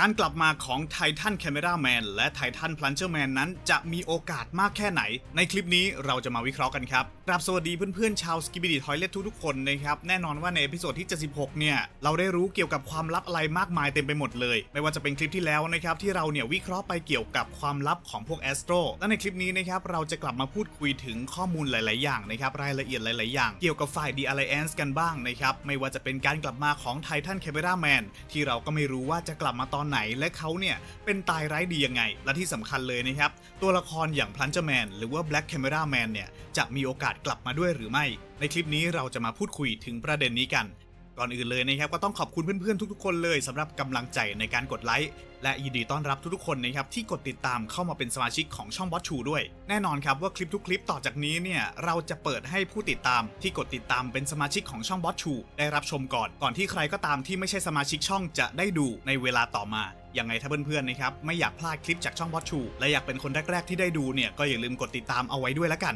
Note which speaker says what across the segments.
Speaker 1: การกลับมาของไททันแคม e ราแมนและไททันพลันเจอร์แมนนั้นจะมีโอกาสมากแค่ไหน ในคลิปนี้เราจะมาวิเคราะห์กันครับกราบสวัสดีเพื่อนๆชาวสกิบิดิทอยเลททุกๆคนนะครับ แน่นอนว่าในเอพิโซดที่ 76 เนี่ย เราได้รู้เกี่ยวกับความลับอะไรมากมายเต็มไปหมดเลย ไม่ว่าจะเป็นคลิปที่แล้วนะครับ ที่เราเนี่ยวิเคราะห์ไปเกี่ยวกับความลับของพวกแอสโตรและในคลิปนี้นะครับเราจะกลับมาพูดคุยถึงข้อมูลหลาย ๆ อย่างนะครับรายละเอียดหลาย ๆ อย่าง เกี่ยวกับฝ่าย The Alliance กันบ้างนะครับไม่ว่าจะเป็นการกลับมาของไททันแคม e ราแมนที่เราก็ไม่รู้ว่าจะกลับมาตอนไหนและเขาเนี่ยเป็นตายร้ายดียังไง และที่สำคัญเลยนะครับ ตัวละครอย่างพลันเจอร์แมนหรือว่าแบล็กแคมีร่าแมนเนี่ยจะมีโอกาสกลับมาด้วยหรือไม่ ในคลิปนี้เราจะมาพูดคุยถึงประเด็นนี้กัน ก่อนอื่นเลยนะครับก็ต้องขอบคุณเพื่อนๆทุกๆคนเลยสำหรับกำลังใจในการกดไลค์และยินดีต้อนรับทุกๆคนนะครับที่กดติดตามเข้ามาเป็นสมาชิกของช่องบอสชูด้วย แน่นอนครับว่าคลิปทุกคลิปต่อจากนี้เนี่ยเราจะเปิดให้ผู้ติดตามที่กดติดตามเป็นสมาชิกของช่องบอสชูได้รับชมก่อน ก่อนที่ใครก็ตามที่ไม่ใช่สมาชิกช่องจะได้ดูในเวลาต่อมายังไงถ้าเพื่อนๆนะครับไม่อยากพลาดคลิปจากช่องบอสชูและอยากเป็นคนแรกๆที่ได้ดูเนี่ยก็อย่าลืมกดติดตามเอาไว้ด้วยละกัน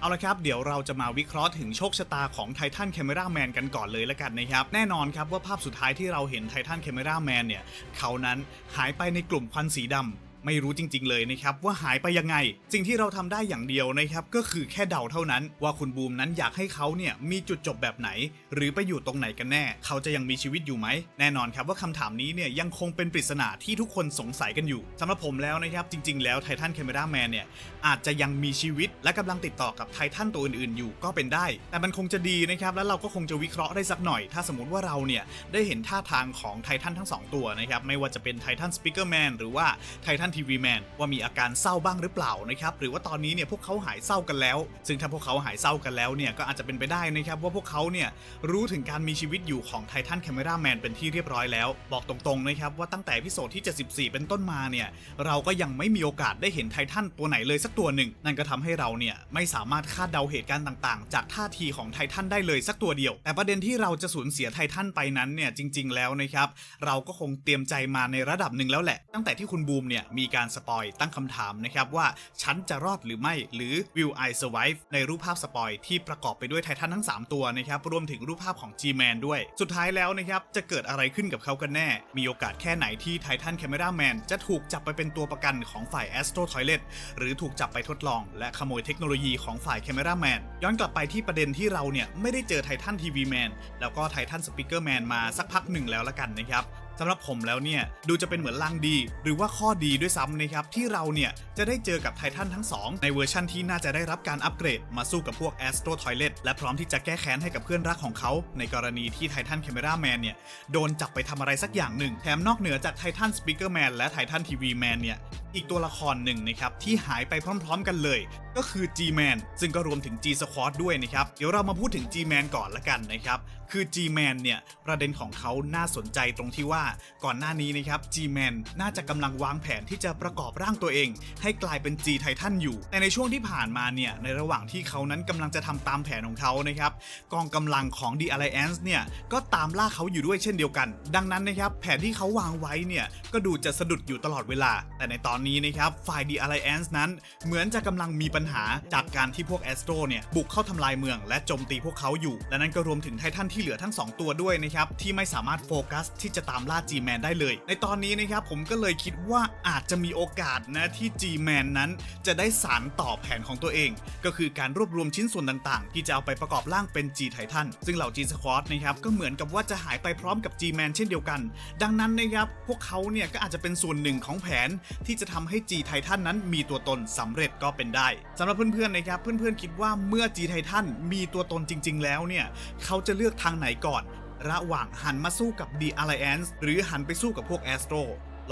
Speaker 1: เอาละครับ เดี๋ยวเราจะมาวิเคราะห์ถึงโชคชะตาของไททันแคม e ราแมนกันก่อนเลยละกันนะครับ แน่นอนครับว่าภาพสุดท้ายที่เราเห็นไททันแคม e ราแมนเนี่ย เขานั้นหายไปในกลุ่มควันสีดำ ไม่รู้จริง ๆ เลยนะครับว่าหายไปยังไง สิ่งที่เราทำได้อย่างเดียวนะครับก็คือแค่เดาเท่านั้น ว่าคุณบูมนั้นอยากให้เขาเนี่ยมีจุดจบแบบไหน หรือไปอยู่ตรงไหนกันแน่ เขาจะยังมีชีวิตอยู่ไหม แน่นอนครับว่าคำถามนี้เนี่ยยังคงเป็นปริศนาที่ทุกคนสงสัยกันอยู่สำหรับผมแล้วนะครับจริง ๆ แล้วไททันแคม e ราแมนเนี่ยอาจจะยังมีชีวิตและกำลังติดต่อกับไททันตัวอื่นๆอยู่ก็เป็นได้ แต่มันคงจะดีนะครับแล้วเราก็คงจะวิเคราะห์ได้สักหน่อย ถ้าสมมติว่าเราเนี่ยได้เห็นท่าทางของไททันทั้ง 2 ตัวนะครับไม่ว่าจะเป็นไททันสปิเกอร์แมนหรือว่าไททันทีวีแมนว่ามีอาการเศร้าบ้างหรือเปล่านะครับหรือว่าตอนนี้เนี่ยพวกเขาหายเศร้ากันแล้ว ซึ่งถ้าพวกเขาหายเศร้ากันแล้วเนี่ยก็อาจจะเป็นไปได้นะครับว่าพวกเขาเนี่ยรู้ถึงการมีชีวิตอยู่ของไททันแคม e ราแมนเป็นที่เรียบร้อยแล้ว บอกตรงๆนะครับว่าตั้งแต่พิโซดที่ 74 เป็นต้นมาเนี่ยเราก็ยังไม่มีโอกาสได้เห็นไททันตัวไหนเลยสักตัวหนึ่ง นั่นก็ทำให้เราเนี่ยไม่สามารถคาดเดาเหตุการณ์ต่างๆ จากท่าทีของไททันได้เลยสักตัวเดียว แต่ประเด็นที่เราจะสูญเสียไททันไปนั้นเนี่ยจริง ๆ แล้วนะครับเราก็คงเตรียมใจมาในระดับหนึ่งแล้วแหละ ตั้งแต่ที่คุณบูมเนี่ยมีการสปอยตั้งคำถามนะครับว่าฉันจะรอดหรือไม่หรือ will I survive ในรูปภาพสปอยที่ประกอบไปด้วยไททันทั้ง 3 ตัวนะครับรวมถึงรูปภาพของ G-Man ด้วย สุดท้ายแล้วนะครับจะเกิดอะไรขึ้นกับเขากันแน่ มีโอกาสแค่ไหนที่ไททันแคม e ราแมนจะถูกจับไปเป็นตัวประกันของฝ่าย Astro Toilet หรือถูกจับไปทดลอง และขโมยเทคโนโลยีของฝ่ายแคม e ราแมนย้อนกลับไปที่ประเด็นที่เราเนี่ยไม่ได้เจอไททันทีวีแมนแล้วก็ไททันสปิเกอร์แมนมาสักพักหนึ่งแล้วละกันนะครับ สำหรับผมแล้วเนี่ยดูจะเป็นเหมือนลางดี หรือว่าข้อดีด้วยซ้ำนะครับที่เราเนี่ยจะได้เจอกับไททันทั้ง 2 ในเวอร์ชั่นที่น่าจะได้รับการอัปเกรด มาสู้กับพวก Astro Toilet และพร้อมที่จะแก้แค้นให้กับเพื่อนรักของเขา ในกรณีที่ไททันแคมเมราแมนเนี่ยโดนจับไปทำอะไรสักอย่างหนึ่ง แถมนอกเหนือจากไททันสปิเกอร์แมนและไททันทีวีแมนเนี่ยอีกตัวละครหนึ่งนะครับที่หายไปพร้อมๆกันเลย ก็คือ G-Man ซึ่งก็รวมถึง G Squad ด้วยนะครับ เดี๋ยวเรามาพูดถึง G-Man ก่อนละกันนะครับคือ G-Man เนี่ยประเด็นของเขาน่าสนใจตรงที่ว่าก่อนหน้านี้นะครับ G-Man น่าจะกำลังวางแผนที่จะประกอบร่างตัวเอง ให้กลายเป็น G Titan อยู่ แต่ในช่วงที่ผ่านมาเนี่ยในระหว่างที่เขานั้นกำลังจะทำตามแผนของเขานะครับกองกำลังของ The Alliance เนี่ยก็ตามล่าเขาอยู่ด้วยเช่นเดียวกัน ดังนั้นนะครับแผนที่เขาวางไว้เนี่ยก็ดูจะสะดุดอยู่ตลอดเวลา แต่ในตอนนี้นะครับฝ่าย The Alliance นั้น เหมือนจะกำลังมีปัญหาจากการที่พวก Astro เนี่ยบุกเข้าทำลายเมืองและโจมตีพวกเขาอยู่ และนั่นก็รวมถึงไททันที่เหลือทั้ง 2 ตัวด้วยนะครับที่ไม่สามารถโฟกัสที่จะตามล่า G-Man ได้เลย ในตอนนี้นะครับผมก็เลยคิดว่าอาจจะมีโอกาสนะที่ G-Man นั้นจะได้สารต่อแผนของตัวเอง ก็คือการรวบรวมชิ้นส่วนต่างๆ ที่จะเอาไปประกอบร่างเป็น G Titan ซึ่งเหล่า G Squad นะครับก็เหมือนกับว่าจะหายไปพร้อมกับ G-Man เช่นเดียวกัน ดังนั้นนะครับพวกเขาเนี่ยก็อาจจะเป็นส่วนหนึ่งของแผนที่จะทำให้จีไททันั้นมีตัวตนสำเร็จก็เป็นได้สำหรับเพื่อนๆนะครับ เพื่อนๆคิดว่าเมื่อ G ไททันมีตัวตนจริง ๆ แล้วเนี่ย เขาจะเลือกทางไหนก่อน ระหว่างหันมาสู้กับ The Alliance หรือหันไปสู้กับพวก Astro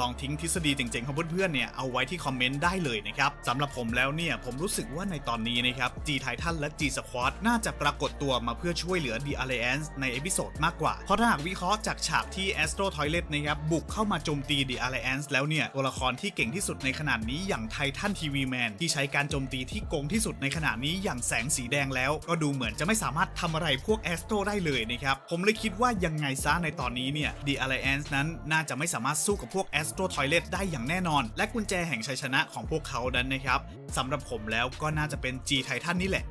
Speaker 1: ลองทิ้งทฤษฎีเจ๋งๆของเพื่อนๆเนี่ยเอาไว้ที่คอมเมนต์ได้เลยนะครับสำหรับผมแล้วเนี่ยผมรู้สึกว่าในตอนนี้นะครับ G Titan และ G Squad น่าจะปรากฏตัวมาเพื่อช่วยเหลือ The Alliance ในเอพิโซดมากกว่า เพราะถ้าหากวิเคราะห์จากฉากที่ Astro Toilet นะครับบุกเข้ามาโจมตี The Alliance แล้วเนี่ยตัวละครที่เก่งที่สุดในขนาดนี้อย่าง Titan TV Man ที่ใช้การโจมตีที่โกงที่สุดในขณะนี้อย่างแสงสีแดงแล้ว ก็ดูเหมือนจะไม่สามารถทำอะไรพวก Astro ได้เลยนะครับผมเลยคิดว่ายังไงซะในตอนนี้เนี่ย The Alliance นั้นน่าจะไม่สามารถสู้กับพวก s t r o Toilet ได้อย่างแน่นอน และกุญแจแห่งชัยชนะของพวกเขานั้นนะครับสำหรับผมแล้วก็น่าจะเป็น G Titan นี่แหละ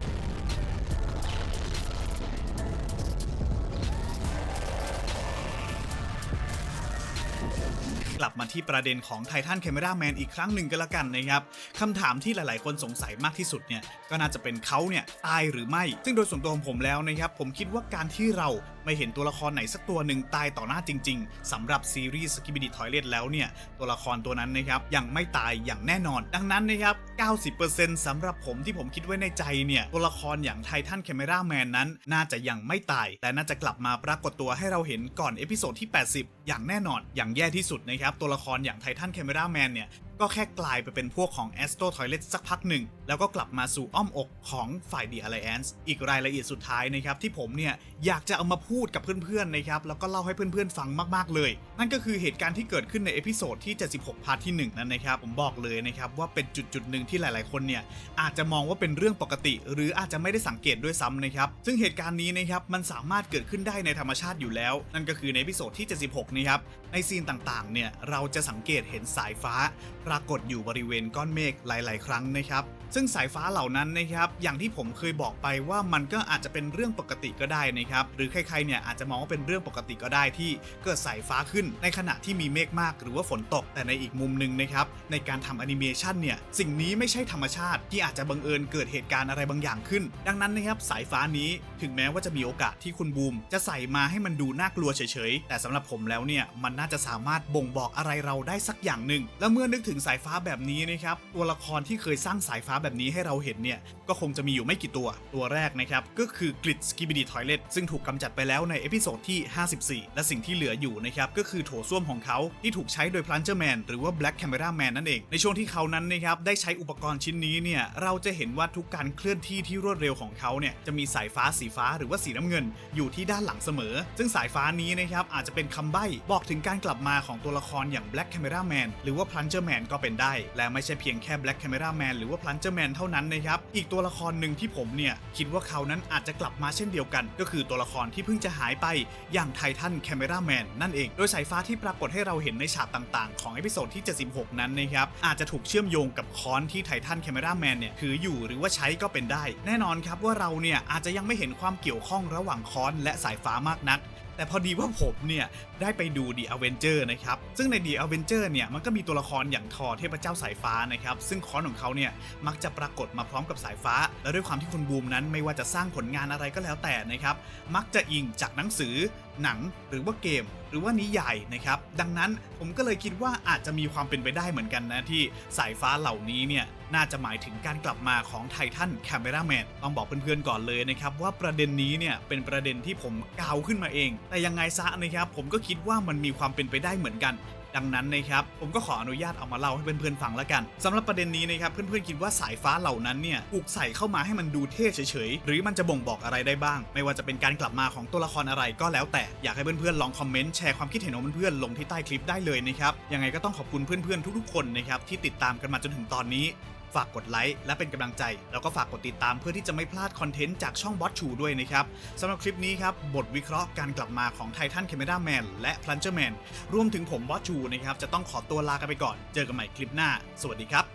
Speaker 1: กลับมาที่ประเด็นของไททัน c a ม e r a แมนอีกครั้งหนึ่งก็แล้วกันนะครับคำถามที่หลาย ๆ คนสงสัยมากที่สุดเนี่ยก็น่าจะเป็นเขาเนี่ยตายหรือไม่ ซึ่งโดยส่วนตัวของผมแล้วนะครับผมคิดว่าการที่เรา ไม่เห็นตัวละครไหนสักตัวหนึ่งตายต่อหน้าจริง ๆสำหรับซีรีส์สกิบิดิทอยเลตแล้วเนี่ย ตัวละครตัวนั้นนะครับยังไม่ตายอย่างแน่นอน ดังนั้นนะครับ 90%สำหรับผมที่ผมคิดไว้ในใจเนี่ย ตัวละครอย่างไททัน c a ม e r a แมนนั้น น่าจะยังไม่ตาย แต่น่าจะกลับมาปรากฏตัวให้เราเห็นก่อนเอพิโซดที่ 80 อย่างแน่นอน อย่างแย่ที่สุดนะครับ ตัวละครอย่างไททัน c a ม e r a แมนเนี่ย ก็แค่กลายไปเป็นพวกของ Astro Toilet สักพักหนึ่ง แล้วก็กลับมาสู่อ้อมอกของฝ่าย The Alliance อีกรายละเอียดสุดท้ายนะครับที่ผมเนี่ยอยากจะเอามาพูดกับเพื่อนๆนะครับแล้วก็เล่าให้เพื่อนๆฟังมากๆเลย นั่นก็คือเหตุการณ์ที่เกิดขึ้นในเอพิโซดที่ 76 พาร์ทที่ 1 นั้นนะครับ ผมบอกเลยนะครับว่าเป็นจุดจุดหนึ่งที่หลายๆ คนเนี่ยอาจจะมองว่าเป็นเรื่องปกติ หรืออาจจะไม่ได้สังเกตด้วยซ้ำนะครับซึ่งเหตุการณ์นี้นะครับมันสามารถเกิดขึ้นได้ในธรรมชาติอยู่แล้ว นั่นก็คือในเอพิโซดที่ 76 นะครับในซีนต่างๆเนี่ยเราจะสังเกตเห็นสายฟ้าปรากฏอยู่บริเวณก้อนเมฆหลาย ๆ ครั้งนะครับ ซึ่งสายฟ้าเหล่านั้นนะครับ อย่างที่ผมเคยบอกไปว่ามันก็อาจจะเป็นเรื่องปกติก็ได้นะครับ หรือใคร ๆ เนี่ยอาจจะมองว่าเป็นเรื่องปกติก็ได้ที่เกิดสายฟ้าขึ้น ในขณะที่มีเมฆมากหรือว่าฝนตก แต่ในอีกมุมหนึ่งนะครับ ในการทำแอนิเมชันเนี่ย สิ่งนี้ไม่ใช่ธรรมชาติ ที่อาจจะบังเอิญเกิดเหตุการณ์อะไรบางอย่างขึ้น ดังนั้นนะครับสายฟ้านี้ถึงแม้ว่าจะมีโอกาสที่คุณบูม จะใส่มาให้มันดูน่ากลัวเฉย ๆ แต่สำหรับผมแล้วเนี่ยมันน่าจะสามารถบ่งบอกอะไรเราได้สักอย่างหนึ่ง แล้วเมื่อนึกถึงสายฟ้าแบบนี้นะครับตัวละครที่เคยสร้างสายฟ้าแบบนี้ให้เราเห็นเนี่ยก็คงจะมีอยู่ไม่กี่ตัวตัวแรกนะครับก็คือกริดสกิบิดีทอยเลตซึ่งถูกกำจัดไปแล้วในเอพิโซดที่ 54 และสิ่งที่เหลืออยู่นะครับก็คือโถส้วมของเขาที่ถูกใช้โดยพลันเจอร์แมนหรือว่าแบล็กแคมเมราแมนนั่นเองในช่วงที่เขานั้นนะครับได้ใช้อุปกรณ์ชิ้นนี้เนี่ยเราจะเห็นว่าทุกการเคลื่อนที่ที่รวดเร็วของเขาเนี่ยจะมีสายฟ้าสีฟ้าหรือว่าสีน้ำเงิน อยู่ที่ด้านหลังเสมอ ซึ่งสายฟ้านี้นะครับอาจจะเป็นคำใบ้บอกถึงการกลับมาของตัวละครอย่าง Black Camera Man หรือว่า Plunger Man ก็เป็นได้ และไม่ใช่เพียงแค่ Black Camera Man หรือว่า Plunger Man เท่านั้นนะครับ อีกตัวละครหนึ่งที่ผมเนี่ย คิดว่าเขานั้นอาจจะกลับมาเช่นเดียวกัน ก็คือตัวละครที่เพิ่งจะหายไปอย่าง Titan Camera Man นั่นเอง โดยสายฟ้าที่ปรากฏให้เราเห็นในฉากต่างๆ ของเอพิโซดที่ 76 นั้นนะครับอาจจะถูกเชื่อมโยงกับค้อนที่ Titan Camera Man เนี่ยถืออยู่หรือว่าใช้ก็เป็นได้ แน่นอนครับว่าเราเนี่ยอาจจะยังไม่เห็นความเกี่ยวข้องระหว่างค้อนและสายฟ้ามากนัก แต่พอดีว่าผมเนี่ยได้ไปดู The Avenger นะครับ ซึ่งใน The Avenger เนี่ยมันก็มีตัวละครอย่างทอเทพเจ้าสายฟ้านะครับ ซึ่งค้อนของเขาเนี่ยมักจะปรากฏมาพร้อมกับสายฟ้า และด้วยความที่คุณบูมนั้นไม่ว่าจะสร้างผลงานอะไรก็แล้วแต่นะครับ มักจะอิงจากหนังสือ หนังหรือว่าเกม หรือว่านิยายนะครับ ดังนั้นผมก็เลยคิดว่าอาจจะมีความเป็นไปได้เหมือนกันนะที่สายฟ้าเหล่านี้เนี่ยน่าจะหมายถึงการกลับมาของไททันแคมเปราแมนต้องบอกเพื่อนๆก่อนเลยนะครับ ว่าประเด็นนี้เนี่ยเป็นประเด็นที่ผมกาวขึ้นมาเอง แต่ยังไงซะนะครับผมก็คิดว่ามันมีความเป็นไปได้เหมือนกัน ดังนั้นนะครับผมก็ขออนุญาตเอามาเล่าให้เพื่อนๆฟังแล้วกันสำหรับประเด็นนี้นะครับเพื่อนๆคิดว่าสายฟ้าเหล่านั้นเนี่ยถูกใส่เข้ามาให้มันดูเท่เฉยๆหรือมันจะบ่งบอกอะไรได้บ้าง ไม่ว่าจะเป็นการกลับมาของตัวละครอะไรก็แล้วแต่อยากให้เพื่อนๆลองคอมเมนต์แชร์ความคิดเห็นของเพื่อนๆลงที่ใต้คลิปได้เลยนะครับยังไงก็ต้องขอบคุณเพื่อนๆทุกๆคนนะครับที่ติดตามกันมาจนถึงตอนนี้ ฝากกดไลค์และเป็นกำลังใจ แล้วก็ฝากกดติดตามเพื่อที่จะไม่พลาดคอนเทนต์จากช่องบอสชูด้วยนะครับสำหรับคลิปนี้ครับ บทวิเคราะห์การกลับมาของไททันเคม e ราแมนและพลันเจอร์แมนรวมถึงผมบอสชูนะครับจะต้องขอตัวลากันไปก่อน เจอกันใหม่คลิปหน้า สวัสดีครับ